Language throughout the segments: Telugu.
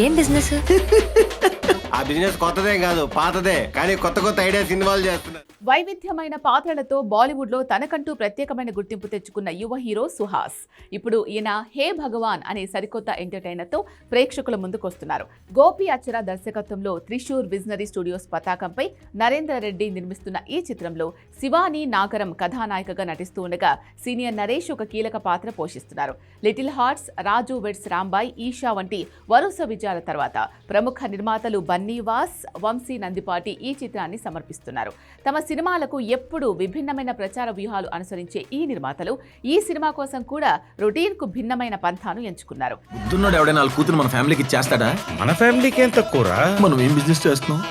ఏం బిజినెస్ ఆ బిజినెస్ కొత్తదేం కాదు పాతదే. కానీ కొత్త కొత్త ఐడియాస్ ఇన్వాల్వ్ చేస్తున్నారు. వైవిధ్యమైన పాత్రలతో బాలీవుడ్లో తనకంటూ ప్రత్యేకమైన గుర్తింపు తెచ్చుకున్న యువ హీరో సుహాస్. ఇప్పుడు ఈయన హే భగవాన్ అనే సరికొత్త ఎంటర్టైనర్తో ప్రేక్షకుల ముందుకొస్తున్నారు. గోపి అచ్చర దర్శకత్వంలో త్రిశూర్ విజనరీ స్టూడియోస్ పతాకంపై నరేంద్ర రెడ్డి నిర్మిస్తున్న ఈ చిత్రంలో శివాని నాగరం కథానాయికగా నటిస్తూ ఉండగా సీనియర్ నరేష్ ఒక కీలక పాత్ర పోషిస్తున్నారు. Little Hearts Raju weds Rambai Eesha వంటి వరుస విజయాల తర్వాత ప్రముఖ నిర్మాతలు బన్నీవాస్ వంశీ నందిపాటి ఈ చిత్రాన్ని సమర్పిస్తున్నారు. తమ సినిమాలకు ఎప్పుడూ విభిన్నమైన ప్రచార వ్యూహాలు అనుసరించే ఈ నిర్మాతలు ఈ సినిమా కోసం కూడా రొటీన్కు భిన్నమైన పంథాను ఎంచుకున్నారు. కూతురు మన ఫ్యామిలీకి ఇచ్చేస్తాడా? మన ఫ్యామిలీకి ఏం తక్కువరా మనం ఏం బిజినెస్ చేస్తున్నాం?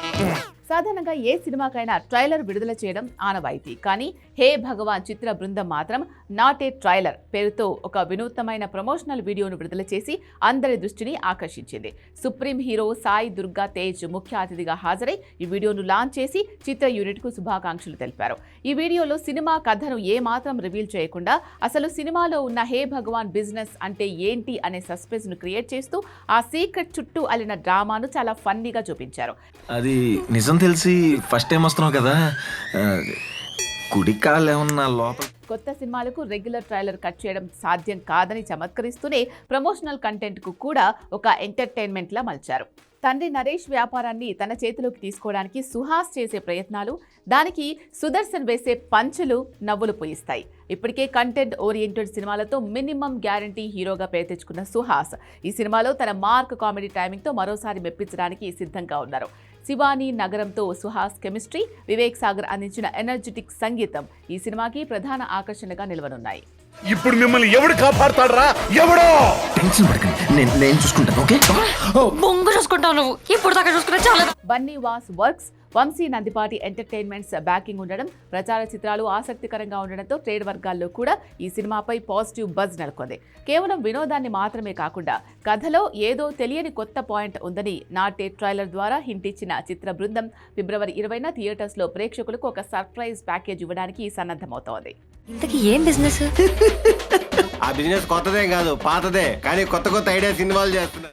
సాధారణంగా ఏ సినిమాకైనా ట్రైలర్ విడుదల చేయడం ఆనవాయితీ. కానీ హే భగవాన్ చిత్ర బృందం మాత్రం నాట్ ఏ ట్రైలర్ పేరుతో ఒక వినూత్నమైన ప్రమోషనల్ వీడియోను విడుదల చేసి అందరి దృష్టిని ఆకర్షించింది. సుప్రీం హీరో సాయి దుర్గా తేజ్ ముఖ్య అతిథిగా హాజరై ఈ వీడియోను లాంచ్ చేసి చిత్ర యూనిట్కు శుభాకాంక్షలు తెలిపారు. ఈ వీడియోలో సినిమా కథను ఏ మాత్రం రివీల్ చేయకుండా అసలు సినిమాలో ఉన్న హే భగవాన్ బిజినెస్ అంటే ఏంటి అనే సస్పెన్స్ను క్రియేట్ చేస్తూ ఆ సీక్రెట్ చుట్టూ అలిన డ్రామాను చాలా ఫన్నీగా చూపించారు. అది నిజం తెలిసి ఫస్ట్ టైం వస్తున్నావు కదా ఆ, ఏమన్నా లోపల కొత్త సినిమాలకు రెగ్యులర్ ట్రైలర్ కట్ చేయడం సాధ్యం కాదని చమత్కరిస్తూనే ప్రమోషనల్ కంటెంట్కు కూడా ఒక ఎంటర్టైన్మెంట్లా మలిచారు. తండ్రి నరేష్ వ్యాపారాన్ని తన చేతిలోకి తీసుకోవడానికి సుహాస్ చేసే ప్రయత్నాలు దానికి సుదర్శన్ వేసే పంచులు నవ్వులు పూయిస్తాయి. ఇప్పటికే కంటెంట్ ఓరియంటెడ్ సినిమాలతో మినిమం గ్యారంటీ హీరోగా పేరు తెచ్చుకున్న సుహాస్ ఈ సినిమాలో తన మార్క్ కామెడీ టైమింగ్తో మరోసారి మెప్పించడానికి సిద్ధంగా ఉన్నారు. శివాని నగరంతో సుహాస్ కెమిస్ట్రీ వివేక్ సాగర్ అందించిన ఎనర్జెటిక్ సంగీతం ఈ సినిమాకి ప్రధాన ఆకర్షణగా నిలవనున్నాయి. ఇప్పుడు మిమ్మల్ని ఎవడు కాపాడతాడరా? ఎవడో? టెన్షన్ పడకండి. నేను నేను చూసుకుంటాను ఓకే? బొంగు చూసుకుంటావు నువ్వు. ఇప్పుడు దాకా చూసుకున్నా చాలా Bunny Vas works Vamsi Nandipati entertainments backing ఉండడం ప్రచార చిత్రాలు ఆసక్తికరంగా ఉండడంతో ట్రేడ్ వర్గాల్లో కూడా ఈ సినిమాపై పాజిటివ్ బజ్ నెలకొంది. కేవలం వినోదాన్ని మాత్రమే కాకుండా కథలో ఏదో తెలియని కొత్త పాయింట్ ఉందని నాటే ట్రైలర్ ద్వారా హింట్ ఇచ్చిన చిత్ర బృందం ఫిబ్రవరి ఇరవైన థియేటర్స్లో ప్రేక్షకులకు ఒక సర్ప్రైజ్ ప్యాకేజ్ ఇవ్వడానికి సన్నద్ధమవుతోంది. ఇంతకీ ఏం బిజినెస్? ఆ బిజినెస్ కొత్తదేం కాదు పాతదే. కానీ కొత్త కొత్త ఐడియాస్ ఇన్వాల్వ్ చేస్తున్నారు.